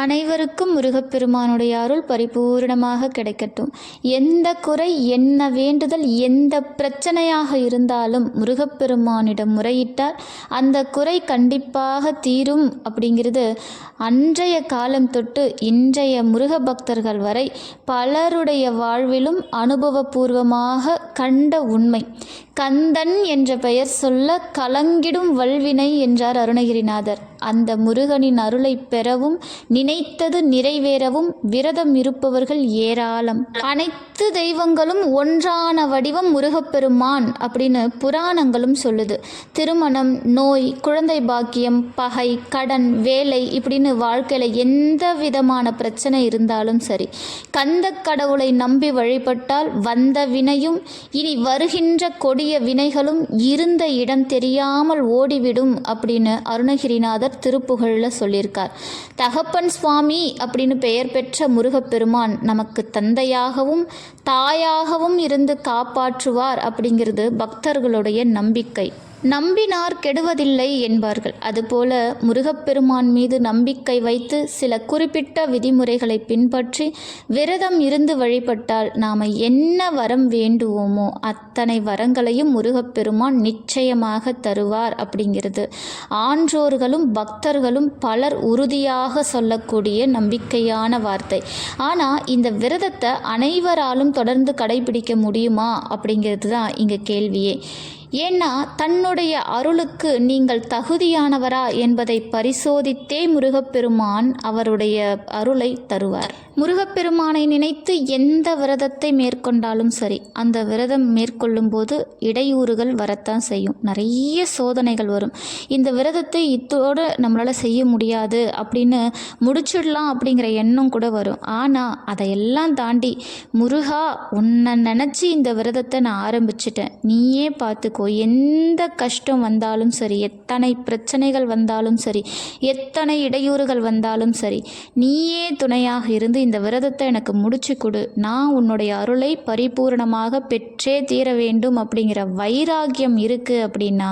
அனைவருக்கும் முருகப்பெருமானுடைய அருள் பரிபூரணமாக கிடைக்கட்டும். எந்த குறை என்ன வேண்டுதல் எந்த பிரச்சனையாக இருந்தாலும் முருகப்பெருமானிடம் முறையிட்டால் அந்த குறை கண்டிப்பாக தீரும் அப்படிங்கிறது அன்றைய காலம் தொட்டு இன்றைய முருக பக்தர்கள் வரை பலருடைய வாழ்விலும் அனுபவபூர்வமாக கண்ட உண்மை. கந்தன் என்ற பெயர் சொல்ல கலங்கிடும் வல்வினை என்றார் அருணகிரிநாதர். அந்த முருகனின் அருளை பெறவும் நினைத்தது நிறைவேறவும் விரதம் இருப்பவர்கள் ஏராளம். அனைத்து தெய்வங்களும் ஒன்றான வடிவம் முருகப்பெருமான் அப்படின்னு புராணங்களும் சொல்லுது. திருமணம் நோய் குழந்தை பாக்கியம் பகை கடன் வேலை இப்படின்னு வாழ்க்கையில் எந்த விதமான பிரச்சனை இருந்தாலும் சரி கந்த கடவுளை நம்பி வழிபட்டால் வந்த வினையும் இனி வருகின்ற கொடி கொடிய வினைகளும் இருந்த இடம் தெரியாமல் ஓடிவிடும் அப்படின்னு அருணகிரிநாதர் திருப்புகழில் சொல்லியிருக்கார். தகப்பன் சுவாமி அப்படின்னு பெயர் பெற்ற முருகப்பெருமான் நமக்கு தந்தையாகவும் தாயாகவும் இருந்து காப்பாற்றுவார் அப்படிங்கிறது பக்தர்களுடைய நம்பிக்கை. நம்பினார் கெடுவதில்லை என்பார்கள். அதுபோல முருகப்பெருமான் மீது நம்பிக்கை வைத்து சில குறிப்பிட்ட விதிமுறைகளை பின்பற்றி விரதம் இருந்து வழிபட்டால் நாம் என்ன வரம் வேண்டுவோமோ அத்தனை வரங்களையும் முருகப்பெருமான் நிச்சயமாக தருவார் அப்படிங்கிறது. ஆன்றோர்களும் பக்தர்களும் பலர் உறுதியாக சொல்லக்கூடிய நம்பிக்கையான வார்த்தை. ஆனால் இந்த விரதத்தை அனைவராலும் தொடர்ந்து கடைபிடிக்க முடியுமா அப்படிங்கிறது தான் இங்கே கேள்வியே. ஏன்னா தன்னுடைய அருளுக்கு நீங்கள் தகுதியானவரா என்பதை பரிசோதித்தே முருகப்பெருமான் அவருடைய அருளை தருவார். முருகப்பெருமானை நினைத்து எந்த விரதத்தை மேற்கொண்டாலும் சரி அந்த விரதம் மேற்கொள்ளும் போது இடையூறுகள் வரத்தான் செய்யும். நிறைய சோதனைகள் வரும். இந்த விரதத்தை இத்தோடு நம்மளால் செய்ய முடியாது அப்படின்னு முடிச்சிடலாம் அப்படிங்கிற எண்ணம் கூட வரும். ஆனால் அதையெல்லாம் தாண்டி முருகா உன்னை நினச்சி இந்த விரதத்தை நான் ஆரம்பிச்சிட்டேன். நீயே பார்த்துக்கோ எந்த கஷ்டம் வந்தாலும் சரி எத்தனை பிரச்சனைகள் வந்தாலும் சரி எத்தனை இடையூறுகள் வந்தாலும் சரி நீயே துணையாக இருந்து இந்த விரதத்தை எனக்கு முடிச்சு கொடு. நான் உன்னுடைய அருளை பரிபூரணமாக பெற்றே தீர வேண்டும் அப்படிங்கிற வைராகியம் இருக்குது அப்படின்னா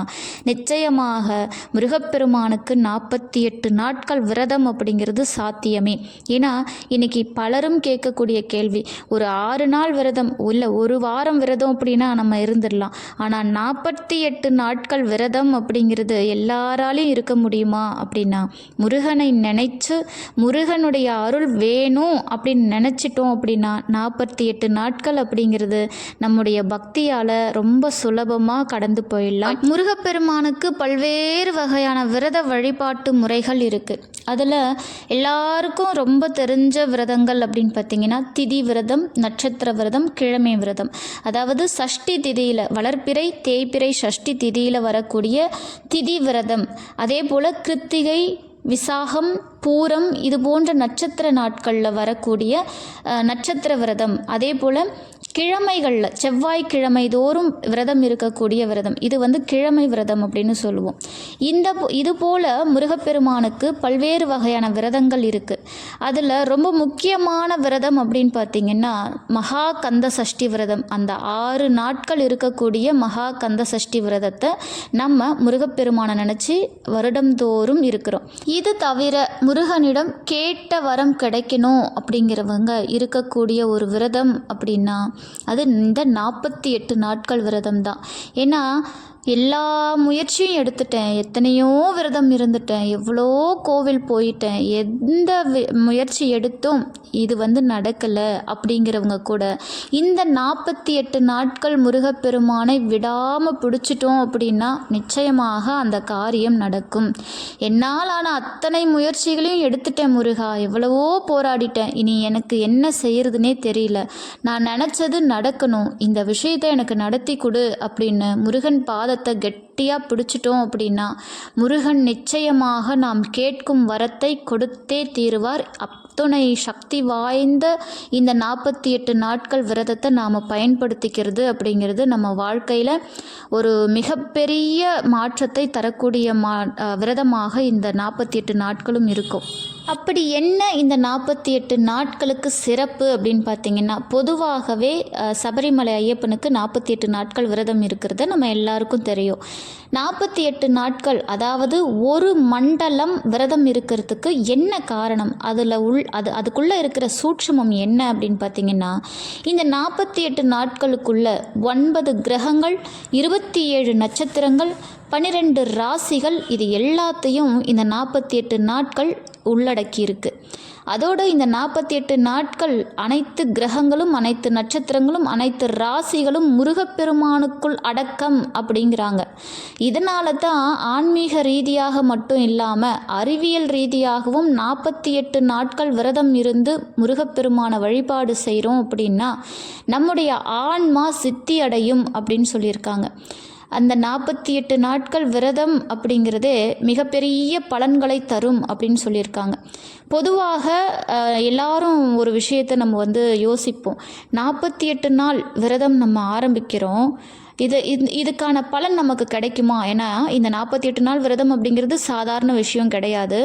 நிச்சயமாக முருகப்பெருமானுக்கு நாற்பத்தி எட்டு நாட்கள் விரதம் அப்படிங்கிறது சாத்தியமே. ஏன்னா இன்னைக்கு பலரும் கேட்கக்கூடிய கேள்வி ஒரு ஆறு நாள் விரதம் இல்லை ஒரு வாரம் விரதம் அப்படின்னா நம்ம இருந்துடலாம். ஆனால் நாற்பத்தி எட்டு நாட்கள் விரதம் அப்படிங்கிறது எல்லாராலையும் இருக்க முடியுமா அப்படின்னா முருகனை நினைச்சு முருகனுடைய அருள் வேணும் அப்படின்னு நினச்சிட்டோம் அப்படின்னா நாற்பத்தி எட்டு நாட்கள் அப்படிங்கிறது நம்முடைய பக்தியால் ரொம்ப சுலபமாக கடந்து போயிடலாம். முருகப்பெருமானுக்கு பல்வேறு வகையான விரத வழிபாட்டு முறைகள் இருக்குது அதில் எல்லாருக்கும் ரொம்ப தெரிஞ்ச விரதங்கள் அப்படின்னு பார்த்தீங்கன்னா திதி விரதம் நட்சத்திர விரதம் கிழமை விரதம். அதாவது சஷ்டி திதியில் வளர்ப்பிறை தேய்பிறை சஷ்டி திதியில் வரக்கூடிய திதி விரதம். அதே போல் கிருத்திகை விசாகம் பூரம் இது போன்ற நட்சத்திர நாட்களில் வரக்கூடிய நட்சத்திர விரதம். அதே போல் கிழமைகளில் செவ்வாய்க்கிழமை தோறும் விரதம் இருக்கக்கூடிய விரதம். இது வந்து கிழமை விரதம் அப்படின்னு சொல்லுவோம். இந்த இது போல் முருகப்பெருமானுக்கு பல்வேறு வகையான விரதங்கள் இருக்குது அதில் ரொம்ப முக்கியமான விரதம் அப்படின்னு பார்த்தீங்கன்னா மகா கந்த சஷ்டி விரதம். அந்த ஆறு நாட்கள் இருக்கக்கூடிய மகா கந்த சஷ்டி விரதத்தை நம்ம முருகப்பெருமானை நினச்சி வருடந்தோறும் இருக்கிறோம். இது தவிர முருகனிடம் கேட்ட வரம் கிடைக்கணும் அப்படிங்கிறவங்க இருக்கக்கூடிய ஒரு விரதம் அப்படின்னா அது இந்த நாற்பத்தி எட்டு நாட்கள் விரதம் தான் ஏன்னா எல்லா முயற்சியும் எடுத்துட்டேன். எத்தனையோ விரதம் இருந்துட்டேன். எவ்வளோ கோவில் போயிட்டேன். எந்த வி- முயற்சி எடுத்தும் இது வந்து நடக்கலை அப்படிங்கிறவங்க கூட. இந்த நாற்பத்தி எட்டு நாட்கள் முருகப்பெருமானை விடாமல் பிடிச்சிட்டோம் அப்படின்னா நிச்சயமாக அந்த காரியம் நடக்கும். என்னால் ஆனால் அத்தனை முயற்சிகளையும் எடுத்துட்டேன் முருகா. எவ்வளவோ போராடிட்டேன். இனி எனக்கு என்ன செய்யறதுனே தெரியல. நான் நினச்சது நடக்கணும். இந்த விஷயத்தை எனக்கு நடத்தி கொடு அப்படின்னு முருகன் பாதத்தை கெட்டியாக பிடிச்சிட்டோம் அப்படின்னா முருகன் நிச்சயமாக நாம் கேட்கும் வரத்தை கொடுத்தே தீருவார். அத்துணை சக்தி வாய்ந்த இந்த நாற்பத்தி எட்டு நாட்கள் விரதத்தை நாம் பயன்படுத்திக்கிறது அப்படிங்கிறது நம்ம வாழ்க்கையில் ஒரு மிகப்பெரிய மாற்றத்தை தரக்கூடிய மா விரதமாக இந்த நாற்பத்தி எட்டு நாட்களும் இருக்கும். அப்படி என்ன இந்த நாற்பத்தி எட்டு நாட்களுக்கு சிறப்பு அப்படின்னு பார்த்தீங்கன்னா பொதுவாகவே சபரிமலை ஐயப்பனுக்கு நாற்பத்தி எட்டு நாட்கள் விரதம் இருக்கிறது நம்ம எல்லாருக்கும் தெரியும். நாற்பத்தி எட்டு நாட்கள் அதாவது ஒரு மண்டலம் விரதம் இருக்கிறதுக்கு என்ன காரணம்? அதில் உள் அது அதுக்குள்ளே இருக்கிற சூட்சுமம் என்ன அப்படின்னு பார்த்தீங்கன்னா இந்த நாற்பத்தி எட்டு நாட்களுக்குள்ள ஒன்பது கிரகங்கள் இருபத்தி ஏழு நட்சத்திரங்கள் பன்னிரெண்டு ராசிகள் இது எல்லாத்தையும் இந்த நாற்பத்தி எட்டு நாட்கள் உள்ளடக்கியிருக்கு. அதோடு இந்த நாற்பத்தி எட்டு நாட்கள் அனைத்து கிரகங்களும் அனைத்து நட்சத்திரங்களும் அனைத்து ராசிகளும் முருகப்பெருமானுக்குள் அடக்கம் அப்படிங்கிறாங்க. இதனால தான் ஆன்மீக ரீதியாக மட்டும் இல்லாமல் அறிவியல் ரீதியாகவும் நாற்பத்தி எட்டு நாட்கள் விரதம் இருந்து முருகப்பெருமான வழிபாடு செய்கிறோம் அப்படின்னா நம்முடைய ஆன்மா சித்தி அடையும் அப்படின்னு சொல்லியிருக்காங்க. அந்த நாற்பத்தி எட்டு நாட்கள் விரதம் அப்படிங்கிறதே மிகப்பெரிய பலன்களை தரும் அப்படின்னு சொல்லியிருக்காங்க. பொதுவாக எல்லாரும் ஒரு விஷயத்தை நம்ம வந்து யோசிப்போம். நாற்பத்தி எட்டு நாள் விரதம் நம்ம ஆரம்பிக்கிறோம். இது இதுக்கான பலன் நமக்கு கிடைக்குமா? ஏன்னா இந்த நாற்பத்தி எட்டு நாள் விரதம் அப்படிங்கிறது சாதாரண விஷயம் கிடையாது.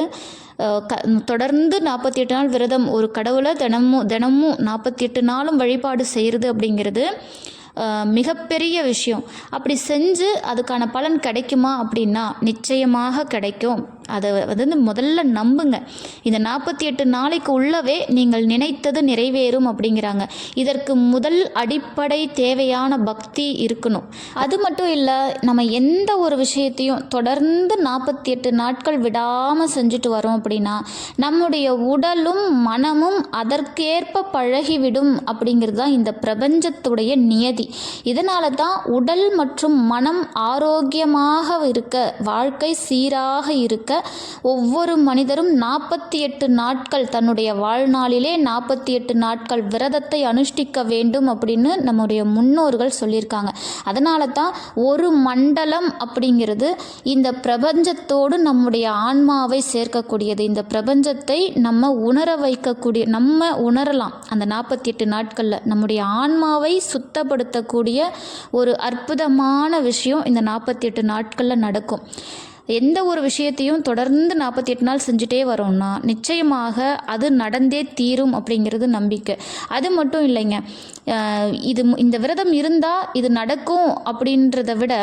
க தொடர்ந்து நாற்பத்தி எட்டு நாள் விரதம் ஒரு கடவுளை தினமும் தினமும் நாற்பத்தி எட்டு நாளும் வழிபாடு செய்கிறது அப்படிங்கிறது மிகப்பெரிய விஷயம். அப்படி செஞ்சு அதுக்கான பலன் கிடைக்குமா அப்படின்னா நிச்சயமாக கிடைக்கும். அதை வந்து முதல்ல நம்புங்க. இந்த நாற்பத்தி எட்டு நாளைக்கு உள்ளவே நீங்கள் நினைத்தது நிறைவேறும் அப்படிங்கிறாங்க. இதற்கு முதல் அடிப்படை தேவையான பக்தி இருக்கணும். அது மட்டும் இல்லை நம்ம எந்த ஒரு விஷயத்தையும் தொடர்ந்து நாற்பத்தி எட்டு நாட்கள் விடாமல் செஞ்சுட்டு வரோம் அப்படின்னா நம்முடைய உடலும் மனமும் அதற்கேற்ப பழகிவிடும் அப்படிங்கிறது தான் இந்த பிரபஞ்சத்துடைய நியதி. இதனால தான் உடல் மற்றும் மனம் ஆரோக்கியமாக இருக்க வாழ்க்கை சீராக இருக்க ஒவ்வொரு மனிதரும் நாற்பத்தி எட்டு நாட்கள் தன்னுடைய வாழ்நாளிலே நாற்பத்தி எட்டு நாட்கள் விரதத்தை அனுஷ்டிக்க வேண்டும் அப்படின்னு நம்முடைய முன்னோர்கள் சொல்லியிருக்காங்க. அதனால தான் ஒரு மண்டலம் அப்படிங்கிறது இந்த பிரபஞ்சத்தோடு நம்முடைய ஆன்மாவை சேர்க்கக்கூடியது. இந்த பிரபஞ்சத்தை நம்ம உணர வைக்கக்கூடிய நம்ம உணரலாம். அந்த நாற்பத்தி எட்டு நாட்களில் நம்முடைய ஆன்மாவை சுத்தப்படுத்தக்கூடிய ஒரு அற்புதமான விஷயம் இந்த நாற்பத்தி எட்டு நாட்களில் நடக்கும். எந்த ஒரு விஷயத்தையும் தொடர்ந்து நாற்பத்தி எட்டு நாள் செஞ்சுட்டே வரோம்னா நிச்சயமாக அது நடந்தே தீரும் அப்படிங்கிறது நம்பிக்கை. அது மட்டும் இல்லைங்க. இது இந்த விரதம் இருந்தால் இது நடக்கும் அப்படின்றத விட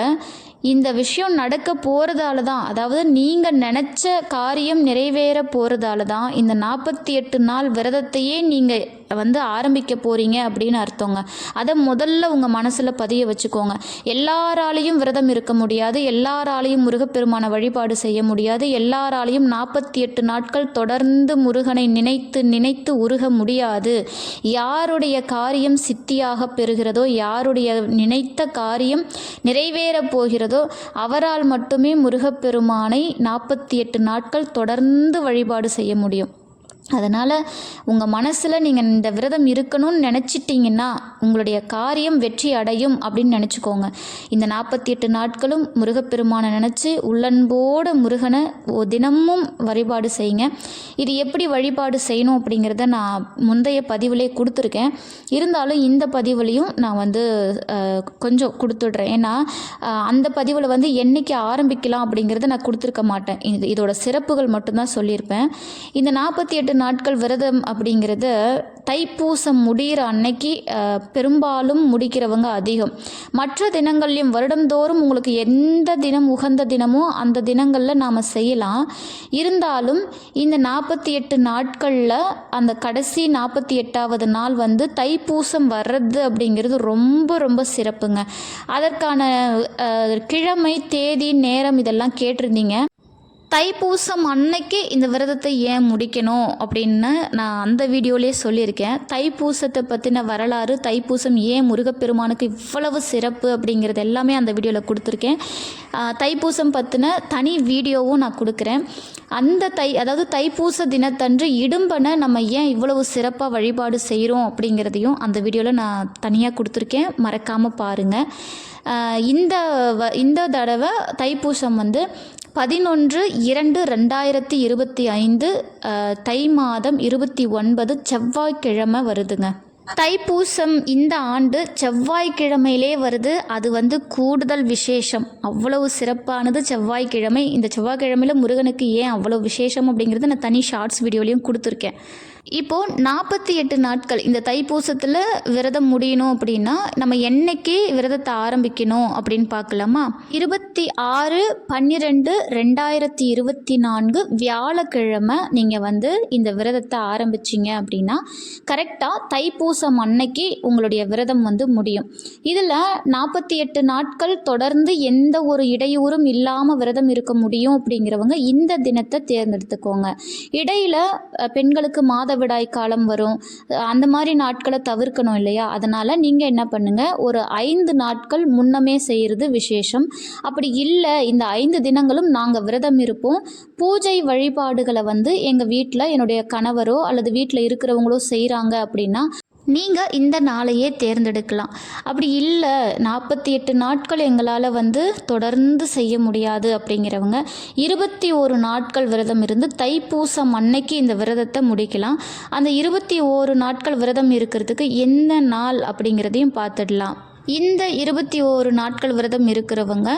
இந்த விஷயம் நடக்க போகிறதால தான் அதாவது நீங்கள் நினச்ச காரியம் நிறைவேற போகிறதால தான் இந்த நாற்பத்தி எட்டு நாள் விரதத்தையே நீங்கள் வந்து ஆரம்பிக்க போகிறீங்க அப்படின்னு அர்த்தங்க. அதை முதல்ல உங்கள் மனசில் பதிய வச்சுக்கோங்க. எல்லாராலையும் விரதம் இருக்க முடியாது. எல்லாராலையும் முருகப்பெருமான வழிபாடு செய்ய முடியாது. எல்லாராலையும் நாற்பத்தி எட்டு நாட்கள் தொடர்ந்து முருகனை நினைத்து நினைத்து உருக முடியாது. யாருடைய காரியம் சித்தியாக பெறுகிறதோ யாருடைய நினைத்த காரியம் நிறைவேறப் போகிறதோ அவரால் மட்டுமே முருகப்பெருமானை நாற்பத்தி எட்டு நாட்கள் தொடர்ந்து வழிபாடு செய்ய முடியும். அதனால் உங்கள் மனசில் நீங்கள் இந்த விரதம் இருக்கணும்னு நினச்சிட்டிங்கன்னா உங்களுடைய காரியம் வெற்றி அடையும் அப்படின்னு நினச்சிக்கோங்க. இந்த நாற்பத்தி எட்டு நாட்களும் முருகப்பெருமானை நினச்சி உள்ளன்போட முருகனை தினமும் வழிபாடு செய்யுங்க. இது எப்படி வழிபாடு செய்யணும் அப்படிங்கிறத நான் முந்தைய பதிவிலே கொடுத்துருக்கேன். இருந்தாலும் இந்த பதிவுலையும் நான் வந்து கொஞ்சம் கொடுத்துட்றேன். ஏன்னா அந்த பதிவில் வந்து என்றைக்கு ஆரம்பிக்கலாம் அப்படிங்கிறத நான் கொடுத்துருக்க மாட்டேன். இது இதோட சிறப்புகள் மட்டும்தான் சொல்லியிருப்பேன். இந்த நாற்பத்தி எட்டு நாட்கள் விரதம் அப்படிங்கிறது தைப்பூசம் முடிகிற அன்னைக்கு பெரும்பாலும் முடிக்கிறவங்க அதிகம். மற்ற தினங்கள்லையும் வருடந்தோறும் உங்களுக்கு எந்த தினம் உகந்த தினமோ அந்த தினங்களில் நாம் செய்யலாம். இருந்தாலும் இந்த நாற்பத்தி எட்டு நாட்களில் அந்த கடைசி நாற்பத்தி எட்டாவது நாள் வந்து தைப்பூசம் வர்றது அப்படிங்கிறது ரொம்ப ரொம்ப சிறப்புங்க. அதற்கான கிழமை தேதி நேரம் இதெல்லாம் கேட்டிருந்தீங்க. தைப்பூசம் அன்னைக்கு இந்த விரதத்தை ஏன் முடிக்கணும் அப்படின்னு நான் அந்த வீடியோலேயே சொல்லியிருக்கேன். தைப்பூசத்தை பற்றின வரலாறு தைப்பூசம் ஏன் முருகப்பெருமானுக்கு இவ்வளவு சிறப்பு அப்படிங்கிறது எல்லாமே அந்த வீடியோவில் கொடுத்துருக்கேன். தைப்பூசம் பற்றின தனி வீடியோவும் நான் கொடுக்குறேன். அந்த தை அதாவது தைப்பூச தினத்தன்று இடும்பனை நம்ம ஏன் இவ்வளவு சிறப்பாக வழிபாடு செய்கிறோம் அப்படிங்கிறதையும் அந்த வீடியோவில் நான் தனியாக கொடுத்துருக்கேன். மறக்காமல் பாருங்கள் இந்த இந்த தடவை தைப்பூசம் வந்து பதினொன்று இரண்டு ரெண்டாயிரத்தி இருபத்தி ஐந்து தை மாதம் இருபத்தி ஒன்பது செவ்வாய்க்கிழமை வருதுங்க. தைப்பூசம் இந்த ஆண்டு செவ்வாய்க்கிழமையிலே வருது. அது வந்து கூடுதல் விசேஷம். அவ்வளவு சிறப்பானது செவ்வாய்க்கிழமை. இந்த செவ்வாய்க்கிழமையில் முருகனுக்கு ஏன் அவ்வளோ விசேஷம் அப்படிங்கிறது நான் தனி ஷார்ட்ஸ் வீடியோலையும் கொடுத்துருக்கேன். இப்போது நாற்பத்தி எட்டு நாட்கள் இந்த தைப்பூசத்தில் விரதம் முடியணும் அப்படின்னா நம்ம என்னைக்கே விரதத்தை ஆரம்பிக்கணும் அப்படின்னு பார்க்கலாமா? இருபத்தி ஆறு பன்னிரெண்டு ரெண்டாயிரத்தி இருபத்தி நான்கு வியாழக்கிழமை நீங்கள் வந்து இந்த விரதத்தை ஆரம்பிச்சிங்க அப்படின்னா கரெக்டாக தைப்பூசம் அன்னைக்கு உங்களுடைய விரதம் வந்து முடியும். இதில் நாற்பத்தி எட்டு நாட்கள் தொடர்ந்து எந்த ஒரு இடையூறும் இல்லாமல் விரதம் இருக்க முடியும் அப்படிங்கிறவங்க இந்த தினத்தை தேர்ந்தெடுத்துக்கோங்க. இடையில் பெண்களுக்கு மாத மாதவிடாய் காலம் வரும். அந்த மாதிரி நாட்களை தவிர்க்கணும் இல்லையா? அதனால் நீங்கள் என்ன பண்ணுங்கள் ஒரு ஐந்து நாட்கள் முன்னமே செய்கிறது விசேஷம். அப்படி இல்லை இந்த ஐந்து தினங்களும் நாங்கள் விரதம் இருப்போம். பூஜை வழிபாடுகளை வந்து எங்கள் வீட்டில் என்னுடைய கணவரோ அல்லது வீட்டில் இருக்கிறவங்களோ செய்கிறாங்க அப்படின்னா நீங்கள் இந்த நாளையே தேர்ந்தெடுக்கலாம். அப்படி இல்லை நாற்பத்தி எட்டு நாட்கள் எங்களால் வந்து தொடர்ந்து செய்ய முடியாது அப்படிங்கிறவங்க இருபத்தி ஒரு நாட்கள் விரதம் இருந்து தைப்பூசம் அன்னைக்கு இந்த விரதத்தை முடிக்கலாம். அந்த இருபத்தி ஓரு நாட்கள் விரதம் இருக்கிறதுக்கு எந்த நாள் அப்படிங்கிறதையும் பார்த்துடலாம். இந்த இருபத்தி ஓரு நாட்கள் விரதம் இருக்கிறவங்க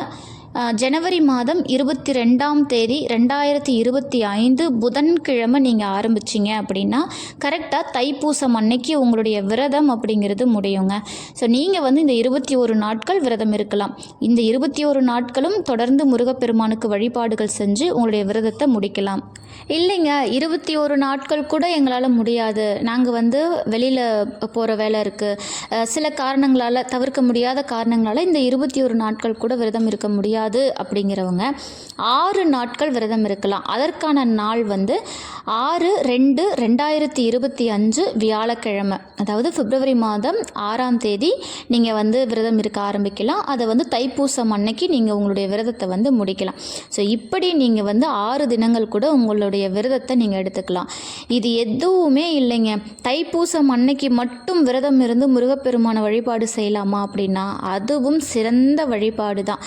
ஜனவரி மாதம் இருபத்தி ரெண்டாம் தேதி ரெண்டாயிரத்தி இருபத்தி ஐந்து புதன்கிழமை நீங்கள் ஆரம்பிச்சிங்க அப்படின்னா கரெக்டாக தைப்பூசம் அன்னைக்கு உங்களுடைய விரதம் அப்படிங்கிறது முடியுங்க. ஸோ நீங்கள் வந்து இந்த இருபத்தி ஒரு நாட்கள் விரதம் இருக்கலாம். இந்த இருபத்தி ஒரு நாட்களும் தொடர்ந்து முருகப்பெருமானுக்கு வழிபாடுகள் செஞ்சு உங்களுடைய விரதத்தை முடிக்கலாம். இல்லைங்க இருபத்தி ஒரு நாட்கள் கூட எங்களால் முடியாது. நாங்கள் வந்து வெளியில் போகிற வேலை இருக்குது சில காரணங்களால் தவிர்க்க முடியாத காரணங்களால் இந்த இருபத்தி ஒரு நாட்கள் கூட விரதம் இருக்க முடியாது. அப்படிங்கிறவங்க ஆறு நாட்கள் விரதம் இருக்கலாம். அதற்கான நாள் வந்து ஆறு ரெண்டு ரெண்டாயிரத்தி இருபத்தி அஞ்சு வியாழக்கிழமை. அதாவது பிப்ரவரி மாதம் ஆறாம் தேதி நீங்கள் வந்து விரதம் இருக்க ஆரம்பிக்கலாம். அதை வந்து தைப்பூசம் அன்னைக்கு நீங்கள் உங்களுடைய விரதத்தை வந்து முடிக்கலாம். ஸோ இப்படி நீங்கள் வந்து ஆறு தினங்கள் கூட உங்களுடைய விரதத்தை நீங்கள் எடுத்துக்கலாம். இது எதுவுமே இல்லைங்க. தைப்பூசம் அன்னைக்கு மட்டும் விரதம் இருந்து முருகப்பெருமான வழிபாடு செய்யலாமா அப்படின்னா அதுவும் சிறந்த வழிபாடு தான்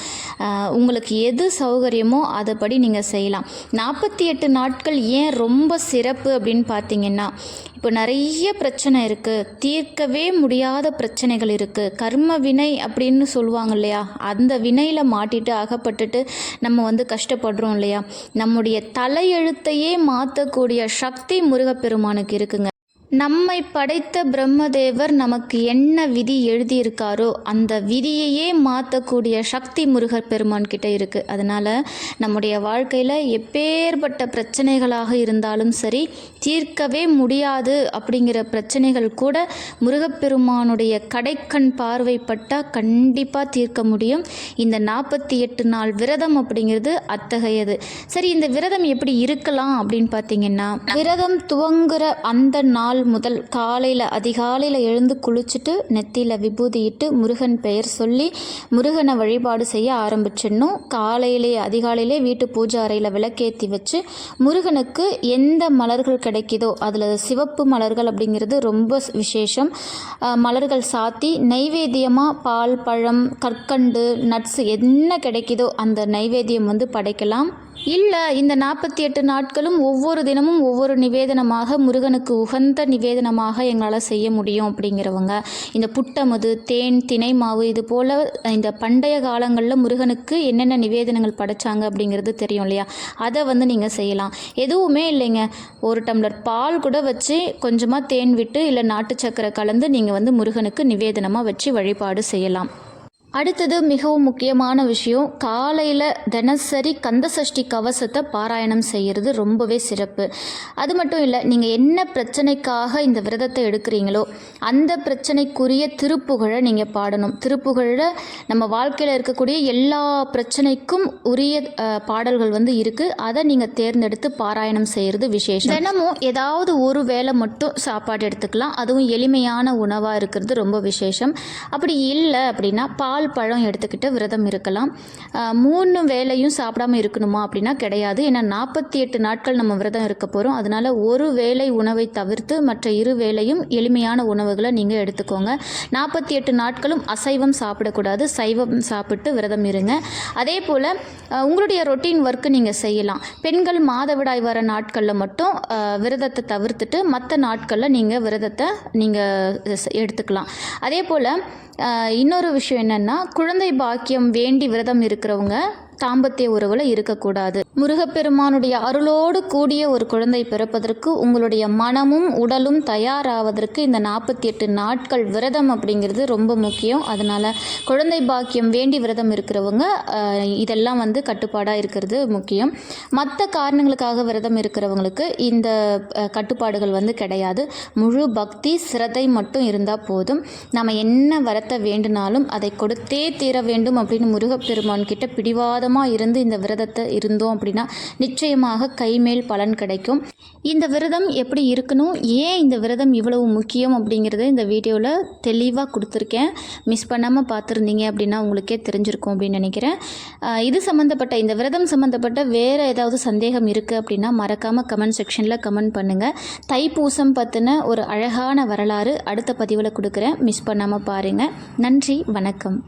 உங்களுக்கு எது சௌகரியமோ அதைப்படி நீங்கள் செய்யலாம். நாற்பத்தி எட்டு நாட்கள் ஏன் ரொம்ப சிறப்பு அப்படின்னு பார்த்தீங்கன்னா இப்போ நிறைய பிரச்சனை இருக்குது தீர்க்கவே முடியாத பிரச்சனைகள் இருக்குது கர்ம வினை அப்படின்னு சொல்லுவாங்க இல்லையா? அந்த வினையில் மாட்டிட்டு அகப்பட்டுட்டு நம்ம வந்து கஷ்டப்படுறோம் இல்லையா? நம்முடைய தலையெழுத்தையே மாற்றக்கூடிய சக்தி முருகப்பெருமானுக்கு இருக்குங்க. நம்மை படைத்த பிரம்மதேவர் நமக்கு என்ன விதி எழுதியிருக்காரோ அந்த விதியையே மாற்றக்கூடிய சக்தி முருகர் பெருமான் கிட்ட இருக்குது அதனால் நம்முடைய வாழ்க்கையில் எப்பேற்பட்ட பிரச்சனைகளாக இருந்தாலும் சரி தீர்க்கவே முடியாது அப்படிங்கிற பிரச்சனைகள் கூட முருகப்பெருமானுடைய கடைக்கண் பார்வைப்பட்டால் கண்டிப்பாக தீர்க்க முடியும். இந்த நாற்பத்தி எட்டு நாள் விரதம் அப்படிங்கிறது அத்தகையது. சரி இந்த விரதம் எப்படி இருக்கலாம் அப்படின்னு பார்த்தீங்கன்னா விரதம் துவங்குற அந்த நாள் முதல் காலையில் அதிகாலையில் எழுந்து குளிச்சுட்டு நெத்தியில் விபூதியிட்டு முருகன் பெயர் சொல்லி முருகனை வழிபாடு செய்ய ஆரம்பிச்சிடணும். காலையிலே அதிகாலையிலே வீட்டு பூஜை அறையில் விளக்கேற்றி வச்சு முருகனுக்கு எந்த மலர்கள் கிடைக்குதோ அதில் சிவப்பு மலர்கள் அப்படிங்கிறது ரொம்ப விசேஷம். மலர்கள் சாத்தி நைவேத்தியமாக பால் பழம் கற்கண்டு நட்ஸ் என்ன கிடைக்குதோ அந்த நைவேத்தியம் வந்து படைக்கலாம். இல்லை இந்த நாற்பத்தி எட்டு நாட்களும் ஒவ்வொரு தினமும் ஒவ்வொரு நிவேதனமாக முருகனுக்கு உகந்த நிவேதனமாக எங்களால் செய்ய முடியும் அப்படிங்கிறவங்க. இந்த புட்டமது தேன் தினை மாவு இது போல் இந்த பண்டைய காலங்களில் முருகனுக்கு என்னென்ன நிவேதனங்கள் படைச்சாங்க அப்படிங்கிறது தெரியும் இல்லையா? அதை வந்து நீங்கள் செய்யலாம். எதுவுமே இல்லைங்க. ஒரு டம்ளர் பால் கூட வச்சு கொஞ்சமாக தேன் விட்டு இல்லை நாட்டு சக்கரை கலந்து நீங்கள் வந்து முருகனுக்கு நிவேதனமாக வச்சு வழிபாடு செய்யலாம். அடுத்தது மிகவும் முக்கியமான விஷயம் காலையில் தினசரி கந்தசஷ்டி கவசத்தை பாராயணம் செய்கிறது ரொம்பவே சிறப்பு. அது மட்டும் இல்லை நீங்கள் என்ன பிரச்சனைக்காக இந்த விரதத்தை எடுக்கிறீங்களோ அந்த பிரச்சனைக்குரிய திருப்புகழை நீங்கள் பாடணும். திருப்புகழில் நம்ம வாழ்க்கையில் இருக்கக்கூடிய எல்லா பிரச்சனைக்கும் உரிய பாடல்கள் வந்து இருக்குது அதை நீங்கள் தேர்ந்தெடுத்து பாராயணம் செய்கிறது விசேஷம். தினமும் ஏதாவது ஒரு வேளை மட்டும் சாப்பாடு எடுத்துக்கலாம். அதுவும் எளிமையான உணவாக இருக்கிறது ரொம்ப விசேஷம். அப்படி இல்லை அப்படின்னா பால் பால் பழம் எடுத்துக்கிட்டு விரதம் இருக்கலாம். மூணு வேலையும் சாப்பிடாம இருக்கணுமா அப்படின்னா கிடையாது. ஏன்னா நாற்பத்தி எட்டு நாட்கள் நம்ம விரதம் இருக்க போகிறோம் அதனால் ஒரு வேளை உணவை தவிர்த்து மற்ற இரு வேலையும் எளிமையான உணவுகளை நீங்கள் எடுத்துக்கோங்க. நாற்பத்தி எட்டு நாட்களும் அசைவம் சாப்பிடக்கூடாது. சைவம் சாப்பிட்டு விரதம் இருங்க. அதே போல் உங்களுடைய ரொட்டீன் ஒர்க்கு நீங்கள் செய்யலாம். பெண்கள் மாதவிடாய் வர நாட்களில் மட்டும் விரதத்தை தவிர்த்துட்டு மற்ற நாட்களில் நீங்கள் விரதத்தை நீங்கள் எடுத்துக்கலாம். அதே போல் இன்னொரு விஷயம் என்னென்னா குழந்தை பாக்கியம் வேண்டி விரதம் இருக்கிறவங்க தாம்பத்திய உறவில் இருக்கக்கூடாது. முருகப்பெருமானுடைய அருளோடு கூடிய ஒரு குழந்தை பிறப்பதற்கு உங்களுடைய மனமும் உடலும் தயாராவதற்கு இந்த நாற்பத்தி எட்டு நாட்கள் விரதம் அப்படிங்கிறது ரொம்ப முக்கியம். அதனால் குழந்தை பாக்கியம் வேண்டி விரதம் இருக்கிறவங்க இதெல்லாம் வந்து கட்டுப்பாடாக இருக்கிறது முக்கியம். மற்ற காரணங்களுக்காக விரதம் இருக்கிறவங்களுக்கு இந்த கட்டுப்பாடுகள் வந்து கிடையாது. முழு பக்தி சிரதை மட்டும் இருந்தால் போதும். நம்ம என்ன வரத்தை வேண்டுனாலும் அதை கொடுத்தே தீர வேண்டும் அப்படின்னு முருகப்பெருமான் கிட்ட பிடிவாதமாக இருந்து இந்த விரதத்தை இருந்தோம் அப்படின்னா நிச்சயமாக கைமேல் பலன் கிடைக்கும். இந்த விரதம் எப்படி இருக்கணும்? ஏன் இந்த விரதம் இவ்வளவு முக்கியம் அப்படிங்கிறத இந்த வீடியோவில் தெளிவாக கொடுத்துருக்கேன். மிஸ் பண்ணாமல் பார்த்துருந்தீங்க அப்படின்னா உங்களுக்கே தெரிஞ்சிருக்கும் அப்படின்னு நினைக்கிறேன். இது சம்மந்தப்பட்ட இந்த விரதம் சம்மந்தப்பட்ட வேறு ஏதாவது சந்தேகம் இருக்குது அப்படின்னா மறக்காமல் கமெண்ட் செக்ஷனில் கமெண்ட் பண்ணுங்கள் தைப்பூசம் பற்றின ஒரு அழகான வரலாறு அடுத்த பதிவில் கொடுக்குறேன். மிஸ் பண்ணாமல் பாருங்கள் நன்றி வணக்கம்.